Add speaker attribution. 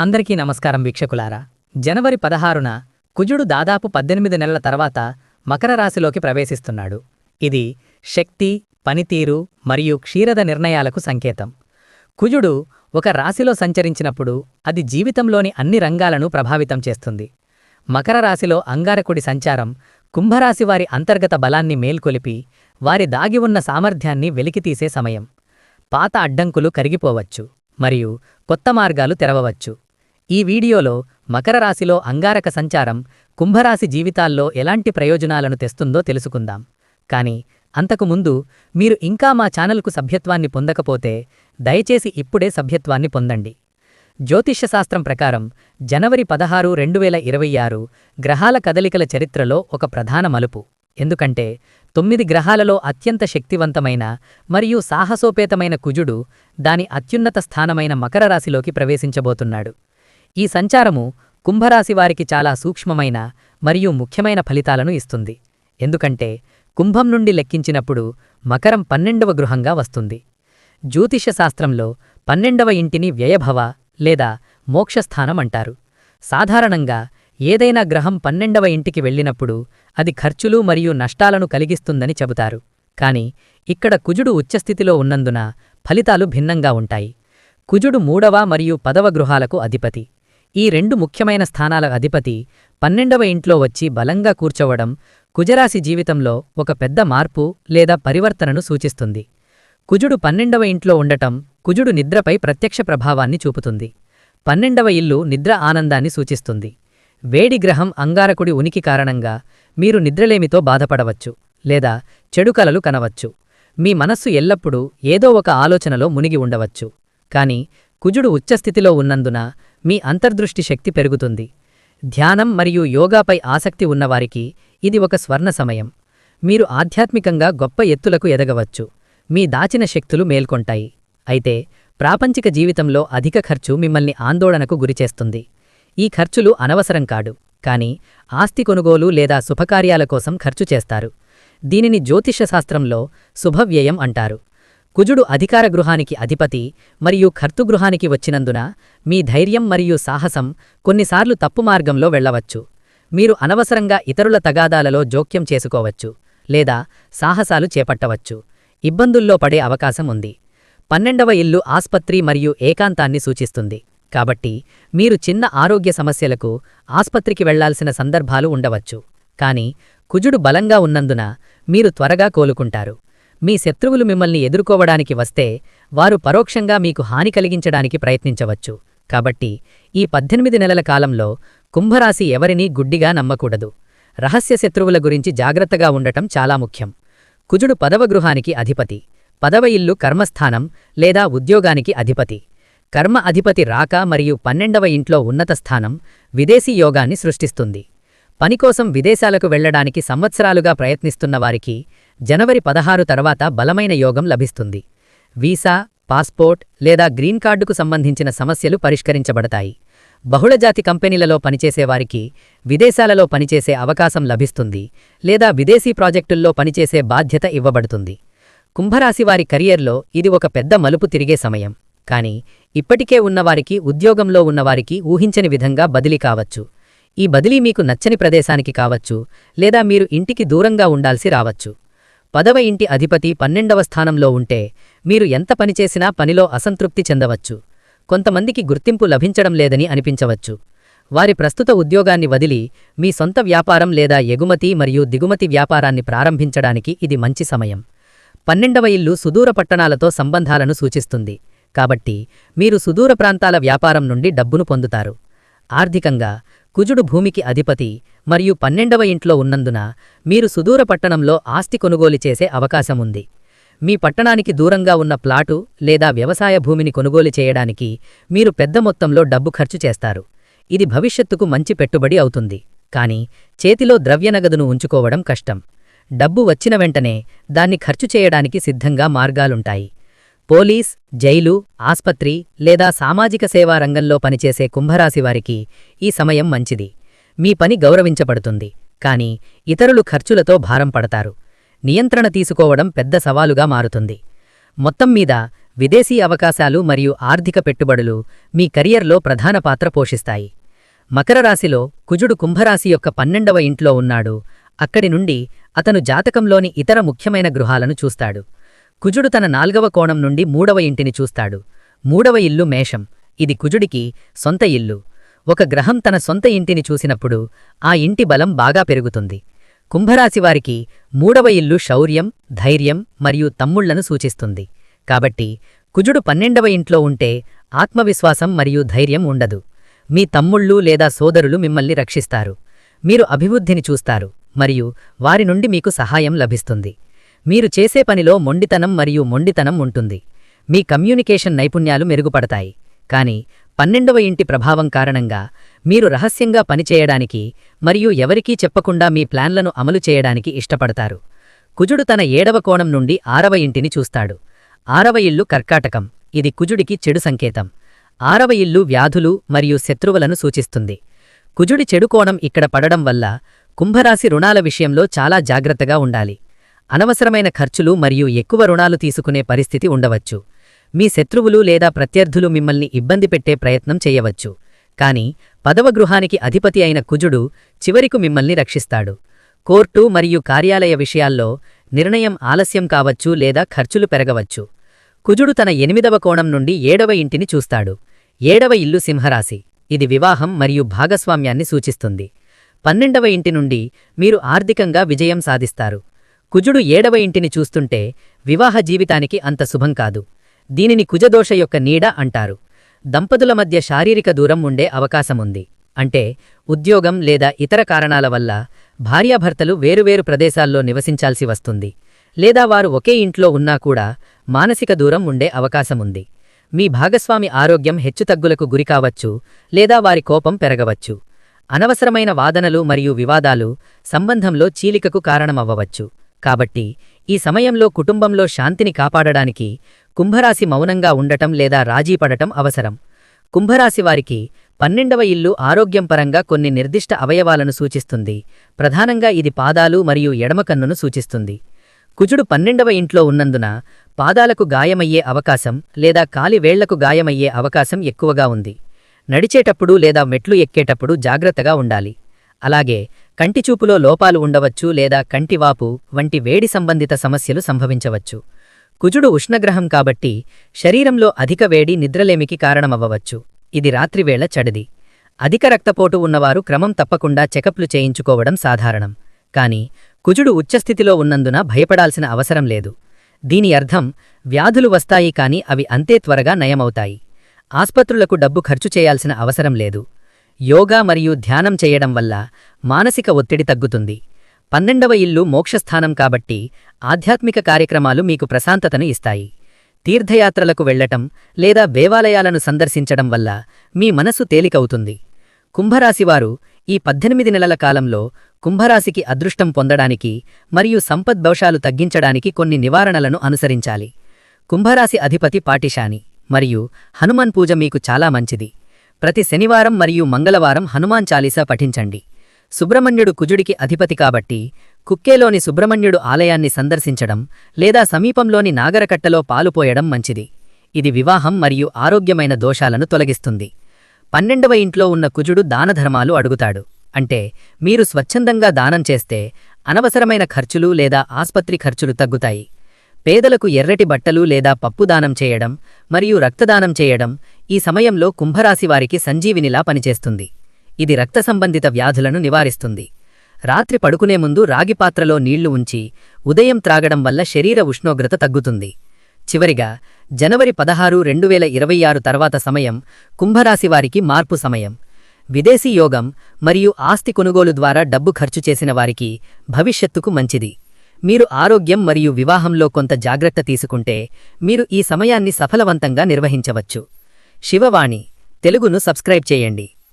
Speaker 1: అందరికీ నమస్కారం వీక్షకులారా. జనవరి పదహారున కుజుడు దాదాపు పద్దెనిమిది నెలల తర్వాత మకర రాశిలోకి ప్రవేశిస్తున్నాడు. ఇది శక్తి పనితీరు మరియు క్షీరద నిర్ణయాలకు సంకేతం. కుజుడు ఒక రాశిలో సంచరించినప్పుడు అది జీవితంలోని అన్ని రంగాలను ప్రభావితం చేస్తుంది. మకర రాశిలో అంగారకుడి సంచారం కుంభరాశి వారి అంతర్గత బలాన్ని మేల్కొలిపి వారి దాగి ఉన్న సామర్థ్యాన్ని వెలికితీసే సమయం. పాత అడ్డంకులు కరిగిపోవచ్చు మరియు కొత్త మార్గాలు తెరవవచ్చు. ఈ వీడియోలో మకర రాశిలో అంగారక సంచారం కుంభరాశి జీవితాల్లో ఎలాంటి ప్రయోజనాలను తెస్తుందో తెలుసుకుందాం. కానీ అంతకుముందు మీరు ఇంకా మా ఛానల్కు సభ్యత్వాన్ని పొందకపోతే దయచేసి ఇప్పుడే సభ్యత్వాన్ని పొందండి. జ్యోతిష్యశాస్త్రం ప్రకారం జనవరి పదహారు రెండు వేల ఇరవై ఆరు గ్రహాల కదలికల చరిత్రలో ఒక ప్రధాన మలుపు. ఎందుకంటే తొమ్మిది గ్రహాలలో అత్యంత శక్తివంతమైన మరియు సాహసోపేతమైన కుజుడు దాని అత్యున్నత స్థానమైన మకర రాశిలోకి ప్రవేశించబోతున్నాడు. ఈ సంచారము కుంభరాశి వారికి చాలా సూక్ష్మమైన మరియు ముఖ్యమైన ఫలితాలను ఇస్తుంది. ఎందుకంటే కుంభం నుండి లెక్కించినప్పుడు మకరం పన్నెండవ గృహంగా వస్తుంది. జ్యోతిష్యశాస్త్రంలో పన్నెండవ ఇంటిని వ్యయభవ లేదా మోక్షస్థానం అంటారు. సాధారణంగా ఏదైనా గ్రహం పన్నెండవ ఇంటికి వెళ్ళినప్పుడు అది ఖర్చులు మరియు నష్టాలను కలిగిస్తుందని చెబుతారు. కాని ఇక్కడ కుజుడు ఉచ్చస్థితిలో ఉన్నందున ఫలితాలు భిన్నంగా ఉంటాయి. కుజుడు మూడవ మరియు పదవ గృహాలకు అధిపతి. ఈ రెండు ముఖ్యమైన స్థానాల అధిపతి పన్నెండవ ఇంట్లో వచ్చి బలంగా కూర్చోవడం కుజరాశి జీవితంలో ఒక పెద్ద మార్పు లేదా పరివర్తనను సూచిస్తుంది. కుజుడు పన్నెండవ ఇంట్లో ఉండటం కుజుడు నిద్రపై ప్రత్యక్ష ప్రభావాన్ని చూపుతుంది. పన్నెండవ ఇల్లు నిద్ర ఆనందాన్ని సూచిస్తుంది. వేడి గ్రహం అంగారకుడి ఉనికి కారణంగా మీరు నిద్రలేమితో బాధపడవచ్చు లేదా చెడు కలలు కనవచ్చు. మీ మనస్సు ఎల్లప్పుడూ ఏదో ఒక ఆలోచనలో మునిగి ఉండవచ్చు. కాని కుజుడు ఉచ్చస్థితిలో ఉన్నందున మీ అంతర్దృష్టి శక్తి పెరుగుతుంది. ధ్యానం మరియు యోగాపై ఆసక్తి ఉన్నవారికి ఇది ఒక స్వర్ణ సమయం. మీరు ఆధ్యాత్మికంగా గొప్ప ఎత్తులకు ఎదగవచ్చు. మీ దాచిన శక్తులు మేల్కొంటాయి. అయితే ప్రాపంచిక జీవితంలో అధిక ఖర్చు మిమ్మల్ని ఆందోళనకు గురిచేస్తుంది. ఈ ఖర్చులు అనవసరం కాడు కాని ఆస్తి కొనుగోలు లేదా శుభకార్యాల కోసం ఖర్చు చేస్తారు. దీనిని జ్యోతిషశాస్త్రంలో శుభవ్యయం అంటారు. కుజుడు అధికార గృహానికి అధిపతి మరియు ఖర్తుగృహానికి వచ్చినందున మీ ధైర్యం మరియు సాహసం కొన్నిసార్లు తప్పు మార్గంలో వెళ్ళవచ్చు మీరు అనవసరంగా ఇతరుల తగాదాలలో జోక్యం చేసుకోవచ్చు లేదా సాహసాలు చేపట్టవచ్చు. ఇబ్బందుల్లో పడే అవకాశం ఉంది. పన్నెండవ ఇల్లు ఆస్పత్రి మరియు ఏకాంతాన్ని సూచిస్తుంది. కాబట్టి మీరు చిన్న ఆరోగ్య సమస్యలకు ఆస్పత్రికి వెళ్ళాల్సిన సందర్భాలు ఉండవచ్చు. కాని కుజుడు బలంగా ఉన్నందున మీరు త్వరగా కోలుకుంటారు. మీ శత్రువులు మిమ్మల్ని ఎదుర్కోవడానికి వస్తే వారు పరోక్షంగా మీకు హాని కలిగించడానికి ప్రయత్నించవచ్చు. కాబట్టి ఈ పద్దెనిమిది నెలల కాలంలో కుంభరాశి ఎవరినీ గుడ్డిగా నమ్మకూడదు. రహస్య శత్రువుల గురించి జాగ్రత్తగా ఉండటం చాలా ముఖ్యం. కుజుడు పదవ గృహానికి అధిపతి. పదవ ఇల్లు కర్మస్థానం లేదా ఉద్యోగానికి అధిపతి. కర్మ అధిపతి రాక మరియు పన్నెండవ ఇంట్లో ఉన్నత స్థానం విదేశీ యోగాన్ని సృష్టిస్తుంది. పనికోసం విదేశాలకు వెళ్ళడానికి సంవత్సరాలుగా ప్రయత్నిస్తున్న వారికి జనవరి పదహారు తర్వాత బలమైన యోగం లభిస్తుంది. వీసా పాస్పోర్ట్ లేదా గ్రీన్ కార్డుకు సంబంధించిన సమస్యలు పరిష్కరించబడతాయి. బహుళజాతి కంపెనీలలో పనిచేసేవారికి విదేశాలలో పనిచేసే అవకాశం లభిస్తుంది లేదా విదేశీ ప్రాజెక్టుల్లో పనిచేసే బాధ్యత ఇవ్వబడుతుంది. కుంభరాశివారి కెరియర్లో ఇది ఒక పెద్ద మలుపు తిరిగే సమయం. కానీ ఇప్పటికే ఉన్నవారికి ఉద్యోగంలో ఉన్నవారికి ఊహించని విధంగా బదిలీ కావచ్చు. ఈ బదిలీ మీకు నచ్చని ప్రదేశానికి కావచ్చు లేదా మీరు ఇంటికి దూరంగా ఉండాల్సి రావచ్చు. పదవ ఇంటి అధిపతి పన్నెండవ స్థానంలో ఉంటే మీరు ఎంత పనిచేసినా పనిలో అసంతృప్తి చెందవచ్చు. కొంతమందికి గుర్తింపు లభించడం లేదని అనిపించవచ్చు. వారి ప్రస్తుత ఉద్యోగాన్ని వదిలి మీ సొంత వ్యాపారం లేదా ఎగుమతి మరియు దిగుమతి వ్యాపారాన్ని ప్రారంభించడానికి ఇది మంచి సమయం. పన్నెండవ ఇల్లు సుదూర పట్టణాలతో సంబంధాలను సూచిస్తుంది. కాబట్టి మీరు సుదూర ప్రాంతాల వ్యాపారం నుండి డబ్బును పొందుతారు. ఆర్థికంగా కుజుడు భూమికి అధిపతి మరియు పన్నెండవ ఇంట్లో ఉన్నందున మీరు సుదూర పట్టణంలో ఆస్తి కొనుగోలు చేసే అవకాశముంది. మీ పట్టణానికి దూరంగా ఉన్న ప్లాటు లేదా వ్యవసాయ భూమిని కొనుగోలు చేయడానికి మీరు పెద్ద మొత్తంలో డబ్బు ఖర్చు చేస్తారు. ఇది భవిష్యత్తుకు మంచి పెట్టుబడి అవుతుంది. కాని చేతిలో ద్రవ్యనగదును ఉంచుకోవడం కష్టం. డబ్బు వచ్చిన వెంటనే దాన్ని ఖర్చు చేయడానికి సిద్ధంగా మార్గాలుంటాయి. పోలీస్ జైలు ఆస్పత్రి లేదా సామాజిక సేవా రంగంలో పనిచేసే కుంభరాశివారికి ఈ సమయం మంచిది. మీ పని గౌరవించబడుతుంది. కాని ఇతరులు ఖర్చులతో భారం పడతారు. నియంత్రణ తీసుకోవడం పెద్ద సవాలుగా మారుతుంది. మొత్తం మీద విదేశీ అవకాశాలు మరియు ఆర్థిక పెట్టుబడులు మీ కెరియర్లో ప్రధాన పాత్ర పోషిస్తాయి. మకర రాశిలో కుజుడు కుంభరాశి యొక్క పన్నెండవ ఇంట్లో ఉన్నాడు. అక్కడి నుండి అతను జాతకంలోని ఇతర ముఖ్యమైన గృహాలను చూస్తాడు. కుజుడు తన నాల్గవ కోణం నుండి మూడవ ఇంటిని చూస్తాడు. మూడవ ఇల్లు మేషం. ఇది కుజుడికి సొంత ఇల్లు. ఒక గ్రహం తన సొంత ఇంటిని చూసినప్పుడు ఆ ఇంటి బలం బాగా పెరుగుతుంది. కుంభరాశివారికి మూడవ ఇల్లు శౌర్యం ధైర్యం మరియు తమ్ముళ్ళను సూచిస్తుంది. కాబట్టి కుజుడు పన్నెండవ ఇంట్లో ఉంటే ఆత్మవిశ్వాసం మరియు ధైర్యం ఉండదు. మీ తమ్ముళ్ళు లేదా సోదరులు మిమ్మల్ని రక్షిస్తారు. మీరు అభివృద్ధిని చూస్తారు మరియు వారి నుండి మీకు సహాయం లభిస్తుంది. మీరు చేసే పనిలో మొండితనం మరియు మొండితనం ఉంటుంది. మీ కమ్యూనికేషన్ నైపుణ్యాలు మెరుగుపడతాయి. కాని పన్నెండవ ఇంటి ప్రభావం కారణంగా మీరు రహస్యంగా పనిచేయడానికి మరియు ఎవరికీ చెప్పకుండా మీ ప్లాన్లను అమలు చేయడానికి ఇష్టపడతారు. కుజుడు తన ఏడవ కోణం నుండి ఆరవ ఇంటిని చూస్తాడు. ఆరవ ఇల్లు కర్కాటకం. ఇది కుజుడికి చెడు సంకేతం. ఆరవ ఇల్లు వ్యాధులు మరియు శత్రువులను సూచిస్తుంది. కుజుడి చెడు కోణం ఇక్కడ పడడం వల్ల కుంభరాశి రుణాల విషయంలో చాలా జాగ్రత్తగా ఉండాలి. అనవసరమైన ఖర్చులు మరియు ఎక్కువ రుణాలు తీసుకునే పరిస్థితి ఉండవచ్చు. మీ శత్రువులు లేదా ప్రత్యర్థులు మిమ్మల్ని ఇబ్బంది పెట్టే ప్రయత్నం చేయవచ్చు. కాని పదవ గృహానికి అధిపతి అయిన కుజుడు చివరికు మిమ్మల్ని రక్షిస్తాడు. కోర్టు మరియు కార్యాలయ విషయాల్లో నిర్ణయం ఆలస్యం కావచ్చు లేదా ఖర్చులు పెరగవచ్చు. కుజుడు తన ఎనిమిదవ కోణం నుండి ఏడవ ఇంటిని చూస్తాడు. ఏడవ ఇల్లు సింహరాశి. ఇది వివాహం మరియు భాగస్వామ్యాన్ని సూచిస్తుంది. పన్నెండవ ఇంటి నుండి మీరు ఆర్థికంగా విజయం సాధిస్తారు. కుజుడు ఏడవ ఇంటిని చూస్తుంటే వివాహ జీవితానికి అంత శుభం కాదు. దీనిని కుజదోష యొక్క నీడ అంటారు. దంపతుల మధ్య శారీరక దూరం ఉండే అవకాశముంది. అంటే ఉద్యోగం లేదా ఇతర కారణాల వల్ల భార్యాభర్తలు వేరువేరు ప్రదేశాల్లో నివసించాల్సి వస్తుంది. లేదా వారు ఒకే ఇంట్లో ఉన్నా కూడా మానసిక దూరం ఉండే అవకాశముంది. మీ భాగస్వామి ఆరోగ్యం హెచ్చుతగ్గులకు గురికావచ్చు లేదా వారి కోపం పెరగవచ్చు. అనవసరమైన వాదనలు మరియు వివాదాలు సంబంధంలో చీలికకు కారణమవ్వవచ్చు. కాబట్టి ఈ సమయంలో కుటుంబంలో శాంతిని కాపాడడానికి కుంభరాశి మౌనంగా ఉండటం లేదా రాజీపడటం అవసరం. కుంభరాశివారికి పన్నెండవ ఇల్లు ఆరోగ్యం పరంగా కొన్ని నిర్దిష్ట అవయవాలను సూచిస్తుంది. ప్రధానంగా ఇది పాదాలు మరియు ఎడమకన్నును సూచిస్తుంది. కుజుడు పన్నెండవ ఇంట్లో ఉన్నందున పాదాలకు గాయమయ్యే అవకాశం లేదా కాలివేళ్ళకు గాయమయ్యే అవకాశం ఎక్కువగా ఉంది. నడిచేటప్పుడు లేదా మెట్లు ఎక్కేటప్పుడు జాగ్రత్తగా ఉండాలి. అలాగే కంటిచూపులో లోపాలు ఉండవచ్చు లేదా కంటివాపు వంటి వేడి సంబంధిత సమస్యలు సంభవించవచ్చు. కుజుడు ఉష్ణగ్రహం కాబట్టి శరీరంలో అధిక వేడి నిద్రలేమికి కారణమవ్వవచ్చు. ఇది రాత్రివేళ చడిది. అధిక రక్తపోటు ఉన్నవారు క్రమం తప్పకుండా చెకప్లు చేయించుకోవడం సాధారణం. కాని కుజుడు ఉచ్చస్థితిలో ఉన్నందున భయపడాల్సిన అవసరం లేదు. దీని అర్థం వ్యాధులు వస్తాయి కాని అవి అంతే త్వరగా నయమవుతాయి. ఆస్పత్రులకు డబ్బు ఖర్చు చేయాల్సిన అవసరం లేదు. యోగా మరియు ధ్యానం చేయడం వల్ల మానసిక ఒత్తిడి తగ్గుతుంది. పన్నెండవ ఇల్లు మోక్షస్థానం కాబట్టి ఆధ్యాత్మిక కార్యక్రమాలు మీకు ప్రశాంతతను ఇస్తాయి. తీర్థయాత్రలకు వెళ్ళటం లేదా దేవాలయాలను సందర్శించడం వల్ల మీ మనసు తేలికవుతుంది. కుంభరాశివారు ఈ పద్దెనిమిది నెలల కాలంలో కుంభరాశికి అదృష్టం పొందడానికి మరియు సంపద్భవశాలు తగ్గించడానికి కొన్ని నివారణలను అనుసరించాలి. కుంభరాశి అధిపతి పాటిషాని మరియు హనుమాన్ పూజ మీకు చాలా మంచిది. ప్రతి శనివారం మరియు మంగళవారం హనుమాన్ చాలీసా పఠించండి. సుబ్రహ్మణ్యుడు కుజుడికి అధిపతి కాబట్టి కుక్కేలోని సుబ్రహ్మణ్యుడు ఆలయాన్ని సందర్శించడం లేదా సమీపంలోని నాగరకట్టలో పాలుపోయడం మంచిది. ఇది వివాహం మరియు ఆరోగ్యమైన దోషాలను తొలగిస్తుంది. పన్నెండవ ఇంట్లో ఉన్న కుజుడు దానధర్మాలు అడుగుతాడు. అంటే మీరు స్వచ్ఛందంగా దానం చేస్తే అనవసరమైన ఖర్చులు లేదా ఆస్పత్రి ఖర్చులు తగ్గుతాయి. పేదలకు ఎర్రటి బట్టలు లేదా పప్పుదానం చేయడం మరియు రక్తదానం చేయడం ఈ సమయంలో కుంభరాశివారికి సంజీవినిలా పనిచేస్తుంది. ఇది రక్త సంబంధిత వ్యాధులను నివారిస్తుంది. రాత్రి పడుకునే ముందు రాగిపాత్రలో నీళ్ళు ఉంచి ఉదయం త్రాగడం వల్ల శరీర ఉష్ణోగ్రత తగ్గుతుంది. చివరిగా జనవరి పదహారు రెండు వేల ఇరవై ఆరు తర్వాత సమయం కుంభరాశివారికి మార్పు సమయం. విదేశీ యోగం మరియు ఆస్తి కొనుగోలు ద్వారా డబ్బు ఖర్చు చేసిన వారికి భవిష్యత్తుకు మంచిది. మీరు ఆరోగ్యం మరియు వివాహంలో కొంత జాగ్రత్త తీసుకుంటే మీరు ఈ సమయాన్ని సఫలవంతంగా నిర్వహించవచ్చు. శివవాణి. తెలుగును సబ్స్క్రైబ్ చేయండి.